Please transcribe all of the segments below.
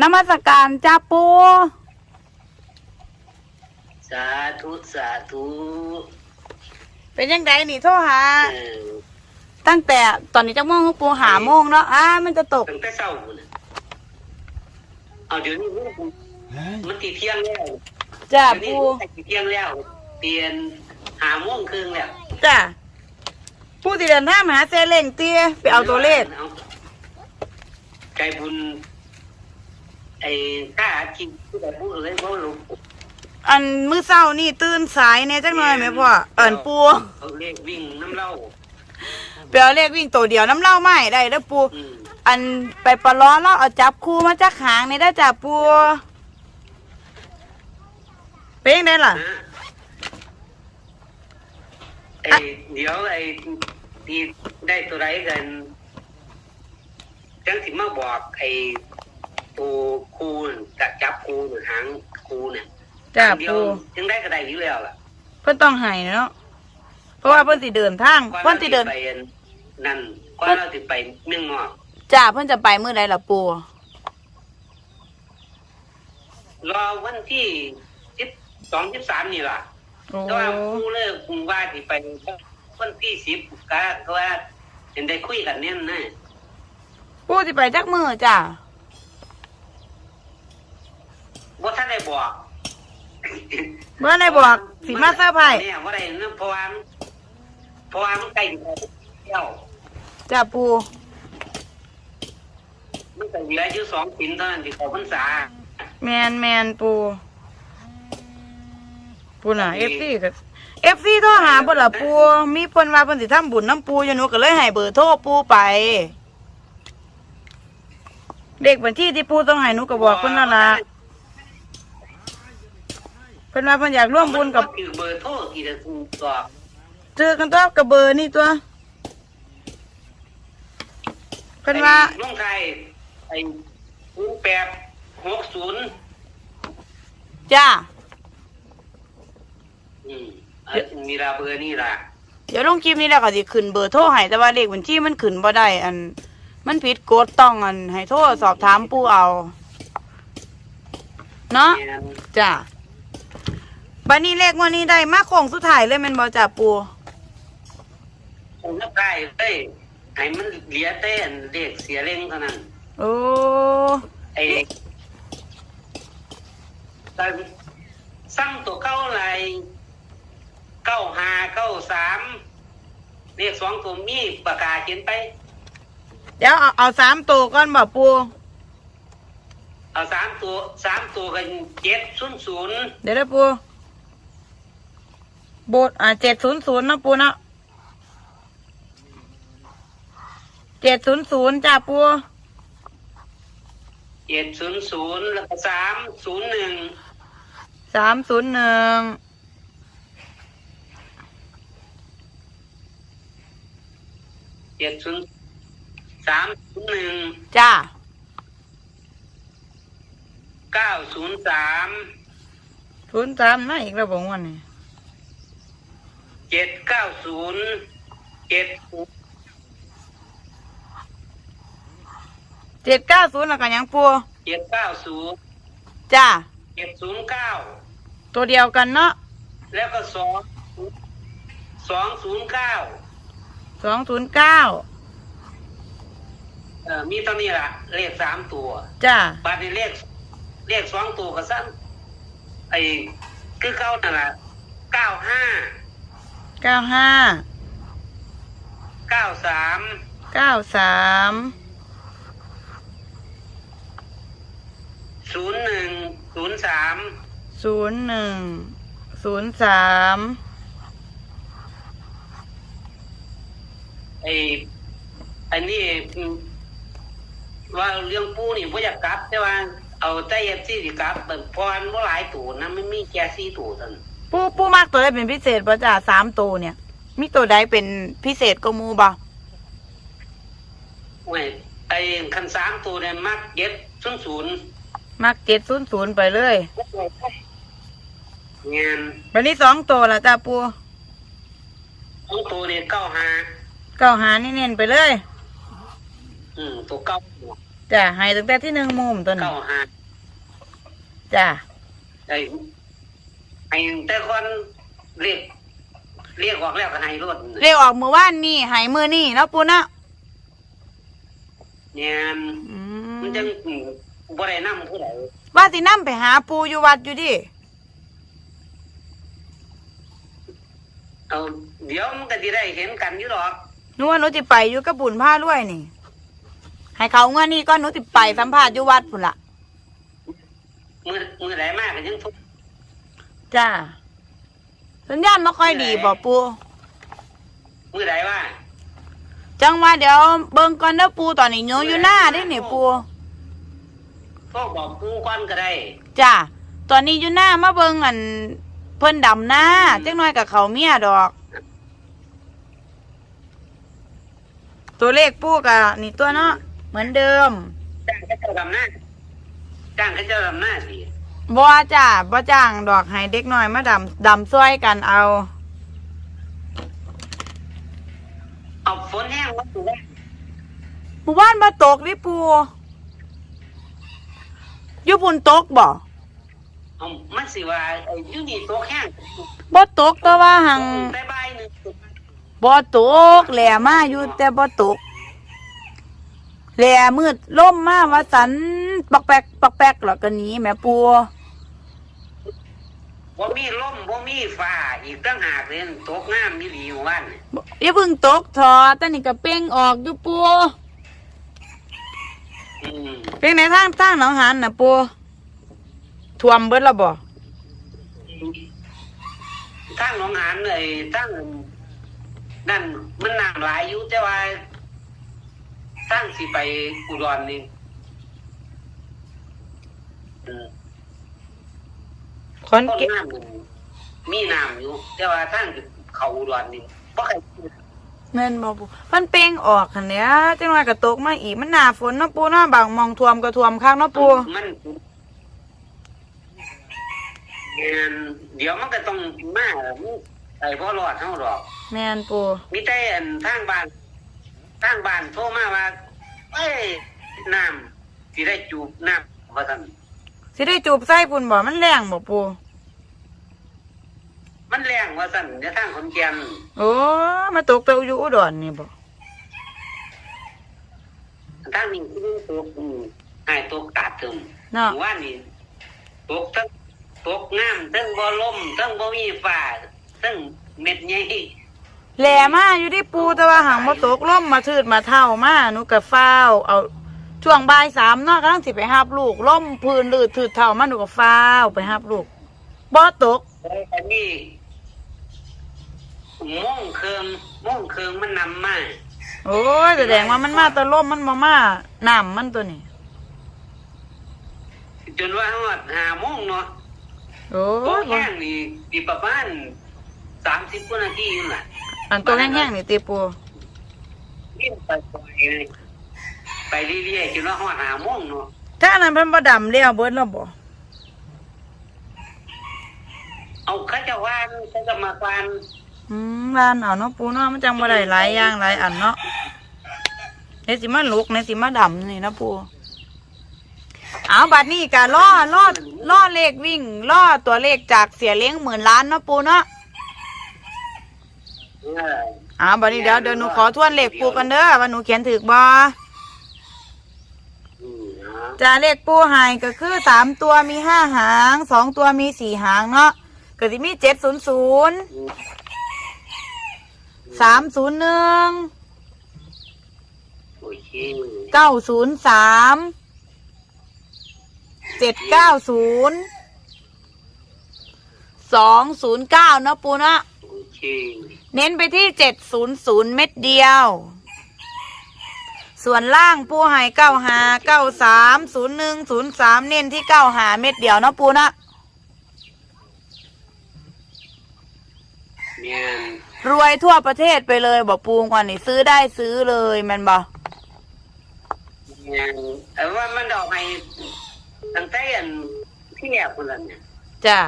นมัสการจ้าปูสาธุสาธุเป็นยังไงนี่โทรหา เออตั้งแต่ตอนนี้จักโมงครับปูหาโมงเนาะอ้ามันจะตกตั้งแต่เช้าพุ่นน่ะเอาเดี๋ยวนี้มันตีเที่ยงแล้วจ้าเดี๋ยวนี้ปูมันตีเที่ยงแล้ว เปลี่ยนหาโมงครึ่งแล้วจ้าปูสิเดินทางมาหาเซเล่งเตี้ยไปเอาตัวเลขอาใจบุญ ไอ้ข้ากินผู้ใดผู้เลยบ่รู้อันมื้อเช้านี่ตื่นสายเนี่ยจักหน่อยไหมพ่อเอินปูเอาเลขวิ่งน้ำเหล้าไปเอาเลขวิ่งตัวเดียวน้ำเหล่าไม่ได้เด้อปูอืมอันไปปลาล้อเล่าเอาจับคู่มาจากหางนี่ได้อจ้าปูเป็นยังไงล่ะ นะไอ้เดี๋ยวไอ้ที่ได้ตัวไรกันจังสิมาบอกไอ้ ตัวคูนกับจับคูหรือหางคูเนี่ยจ้าเดียวปูจึงได้กระไดอยู่แล้วล่ะเพิ่นต้องให้เนาะเพราะว่าเพิ่นสิเดินทางก่อนเพิ่นสิเดินราไปอันนั่นก่อนเราสิไปเมืองนอกจ้าเพิ่นจะไปมื้อใดล่ะปูรอวันที่สิบสองสิบสามนี่ล่ะโอ้แต่ว่าคูเลิกว่าสิไปวันที่สิบก็ก็ว่าเห็นได้คุยกันเนี่ยนะปูสิไปจักมื้อจ้า ว่าท่านได้บอกเมื่อได้บอกสิมาเซอร์ไพรส์เนี่ยว่าได้นั่นเพราะว่ามันเพราะว่ามันใกล้เที่ยวจ้าปูมันก็เหลืออยู่สองสินเท่านั้นที่เขาพรรษาแมนแมนปู ปูน่ะ FC ก็ FC โทรหาบ่ล่ะปู มีเพิ่นว่าเพิ่นสิทำบุญน้ำปูอยู่หนูก็เลยให้เบอร์โทรปูไปเลขบัญชีที่ปูต้องให้หนูก็บอกเพิ่นนั่นล่ะ เพิ่นว่าเพิ่นอยากร่วมบุญกับคือเบอร์โทรที่จะถูกตอบเจอกันตัวกับเบอร์นี่ตัวเพิ่นว่าลุงไทยไอ้ศูนย์แปดหกศูนย์จ้าอืมอันมีลาเบอร์นี่ล่ะ เดี๋ยวลงคลิปนี้แล้วก็สิขึ้นเบอร์โทรให้แต่ว่าเลขบัญชีมันขึ้นบ่ได้อัน มันผิดกฎต้องอันให้โทรสอบถามปู่เอา เนาะแม่นจ้า บัดนี้เลขวันนี้ได้มาโค้งสุดท้ายเลยแม่นบ่จ้าปู่ผมก็ได้เลยให้มันเหลียเต้นเด็กเสียเร่งเท่านั้นโอ้ไอ้แต่สั่งตัวเก้าอะไรเก้าห้าเก้าสามเรียกสองตัวมีปากกาเขียนไป เดี๋ยวเอาเอาสามตัวก่อนบ่ปู่เอาสามตัวสามตัวกันเจ็ดศูนย์ศูนย์เดี๋ยวเด้อปู่ โบทอ่า700นะปู่เนาะ700จ้าปู่เจ็ดศูนย์ศูนย์แล้วก็สามศูนย์หนึ่ง301เจ็ดศูนย์สามศูนย์หนึ่งจ้าเก้าศูนย์สามศูนย์สามนะอีกแล้วบอกว่านี่ เจ็ดเก้าศูนย์เจ็ดเจ็ดเก้าศูนย์แล้วกันยังปูเจ็ดเก้าศูนย์จ้าเจ็ดศูนย์เก้าตัวเดียวกันเนาะแล้วก็สองสองศูนย์เก้าสองศูนย์เก้าเอ่อมีเท่านี้ละเลขสามตัวจ้าบัตรในเลขเลขสองตัวก็สั้นไอ้คือเก้านั่นแหละเก้าห้า เก้าห้าเก้าสามเก้าสามศูนย์หนึ่งศูนย์สามศูนย์หนึ่งศูนย์สามไออ้นี่อืมว่าเรื่องปูนี่พ่อยากกลับ แต่ว่าเอาใจเอฟซีสิกลับเปิดพรว่าหลายตัวนะไม่มีแค่สี่ตัวเท่านั้น ปูปูมากตัวใดเป็นพิเศษป่ะจ้าสามตัวเนี่ย มีตัวใดเป็นพิเศษก็มูบ่เว้ยไอ้คันสามตัวเนี่ยมักเย็ดศูนย์ศูนย์มักเจ็ดศูนย์ศูนย์ไปเลยงานวันนี้สองตัวละจ้าปูสองตัวเนี่ยเก้าห้าเก้าหานี่เน้นไปเลยอืมตัวเก้าจ้ะให้ตั้งแต่ที่หนึ่งมุมตัวนี้เก้าหาจ้ะไอ้ ไอ้แต่คนเรียกเรียกออกแล้วก็ให้รถเรียกออกมือว่านนี่ให้มือนี่เนาะปูเนาะเนี่ยอืมันมจังบ่ได้นำผู้ใดว่าสินํไปหาปูอยู่วัดอยู่ดิเอาเดี๋ยวมันก็สิได้เห็นกันอยู่หรอกหนูว่าหนูจะไปอยู่กับบุญผ้าด้วยนี่ ให้เขาเงินนี่ก็หนูจะไปสัมภาษณ์อยู่วัดพุ่นละมือมือไหนมากก็ยังทุก จ้าสัญญาณไม่ค่อยดีบอกปูมือไหนว่าจังว่าเดี๋ยวเบิ่งก่อนเด้อปูตอนนี้หนูอยู่หน้าเด้นี่ปูพวกบอกกูก่อนก็ได้จ้าตอนนี้อยู่หน้ามาเบิ่งอัน เพิ่นดำหน้าจังน้อยกับเขาเมียดอก ตัวเลขปูกะนี่ตัวเนาะเหมือนเดิมจ้างเขาเจ้าดำหน้าจ้างเขาเจ้าดำหน้าสิ บ่จ้าบ่จ้างดอกให้เด็กน้อยมาดำดำซอยกันเอา เอาฝนแห้งวัดตัวหมู่บ้านมาตกดิปูอยู่ปุ่นตกบ่เอามันสิว่าไอ้อยู่นี่ตัวแห้งบ่ตกแต่ว่าหังได้ใบายหนึงบ่ตกแหล่มาอยู่แต่บ่ตกแหล่มืดล่มมาว่าสันปักแปกปักแปกแล้วก็หนีแม่ปู บ่มีลมบ่มีฟ้าอีกตั้งหากเลยตกงามมีหลีอยู่วันบ่อย่าเพิ่งตกทอแต่นี่ก็เป้งออกอยู่ปูอืมเป้งในทางทางหนองหันน่ะปูท่วมเบิดแล้วบ่ทั้งหนองหานไอ้ทั้งนั่นมันน้ำหลายอยู่แต่ว่าทั้งสิไปอุดรนี่อืม ขอนต้นแก่นน้ำมันมีน้ำอยู่ แต่ว่าทั้งเขาอุดรนี่บ่ใครแม่นบ่ปูมันเป้งออกหั่นแหล้วจังหน่อยก็ตกมาอีกมันหน้าฝนเนาะปูเนาะบางหมองท่วมก็ท่วมคักเนาะปูมันเอิ่มเดี๋ยวมันก็ต้องมาไอ้พ่อรอดเท่าหรอก แม่นปูมีแต่อันทางบ้านทางบ้านโทรมาว่าเอ้ยน้ำสิได้จูบน้ำว่าท่านสิได้จูบไส้ปุ่นบ่มันแรงบ่ปู มันแรงว่าท่านเดี๋ยวทางคนแก่นโอ้มาตกเตาอยู่อุดรนี่บ่ทางนี้คือตกอืมหายตกตาดเติมเนาะว่านี่ตกทั้งตกน้ำทั้งบ่ลมทั้งบ่มีฟ้าทั้งเม็ดใหญ่แหล่มาอยู่ที่ปูแต่ว่าหางบ่ตกล่มมาทืดมาเท่ามาหนูก็ฟ้าวเอาช่วงบ่ายสามเนาะกำลังสิไปหับลูกล่มพื้นลืดทืดเท่ามาหนูก็ฟ้าวไปหับลูกบ่ตกอัน นี้ม่วงเคืองม่วงเคืองมันนำมาโอ้ยแสดงว่ามันมาแตะล่มมันบ่มาน้ำมันตัวนี้ จนว่าฮอดหาโมงเนาะโอ้ตัวยบ่แห้งนี่ดีประมาณสามสิบกว่านาทีอยู่น่ะอันตัวแห้งๆนี่ติปูวิ่งไปปล่อยเลยไปเรื่อยๆจนว่าฮอดหาโมงเนาะถ้าอันนั้นเพิ่นบ่ดำแล้วเบิดแล้วบ่เอาเขาจะว่านเขาจะมาฟาน อืมร้านเอาเนาะปูเนาะมันจังบ่ได้หลายอย่างหลายอันเนาะในสิมาลุกในสิมาดำนี่นะปูเอาบัดนี้ก็ล่อล่อล่อเลขวิ่งล่อตัวเลขจากเสียเลี้ยงหมื่นล้านเนาะปูเนาะเอาบัดนี้เดี๋ยวเดี๋ยวหนูขอทวนเลขปูกันเด้อว่าหนูเขียนถูกบ่อืมเนาะเลขปูหายก็คือสามตัวมีห้าหางสองตัวมีสี่หางเนาะก็สิมีเจ็ดศูนย์ศูนย์ สามศูนย์หนึ่งโอเคเก้าศูนย์สามเจ็ดเก้าศูนย์สองศูนย์เก้าเนาะปูเนาะโอเคเน้นไปที่เจ็ดศูนย์ศูนย์เม็ดเดียว ส่วนล่างปูใหายเก้าหาเก้าสามศูนย์หนึ่งศูนย์สามเน้นที่เก้าหาเม็ดเดียวเนาะปูเนาะแม่น รวยทั่วประเทศไปเลยบอกปูงวันนี้ซื้อได้ซื้อเลยแมันบอแม่นแต่ว่ามันดอกไม้ตั้งแต่อันที่แรกคนละเนี่ยจ้ะ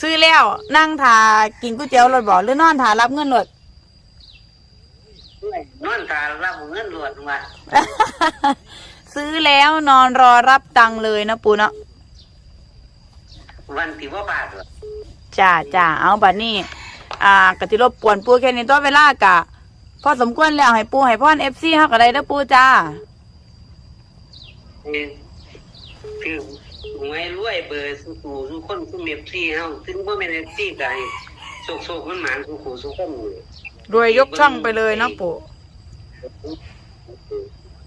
ซื้อแล้วนั่งทากินก๋วยเตี๋ยวรถบอกหรือนอนทารับเงินรถอืด้วยนอนตารับเงินหลวดมาซื้อแล้วนอนรอรับตังค์เลยนะปูเนาะวันที่ว่าบาทเหรอจ้าจ้าเอาบัดนี้ อ่ากติรบกวนปูแค่นี้ตัวเวลากะพอสมควรแล้วให้ปูให้พ่อนเอฟซีเฮาก็ได้เด้อปูจ้าเออคือหวยรวยเบอร์สุกูสุคนสุเมฟซี่เฮาถึงว่าแม่นซี่ก็ให้โศกๆมันหมานสุกูสุคนอยู่รวยยกช่องไปเลยเนาะปู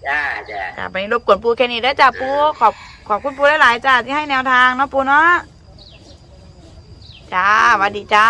จ้าจ้าจ้าไปรบกวนปูแค่นี้ได้อจ้าปูขอบขอบคุณปูหลายๆจ้าที่ให้แนวทางเนาะปูเนาะจ้าสวัสดีจ้า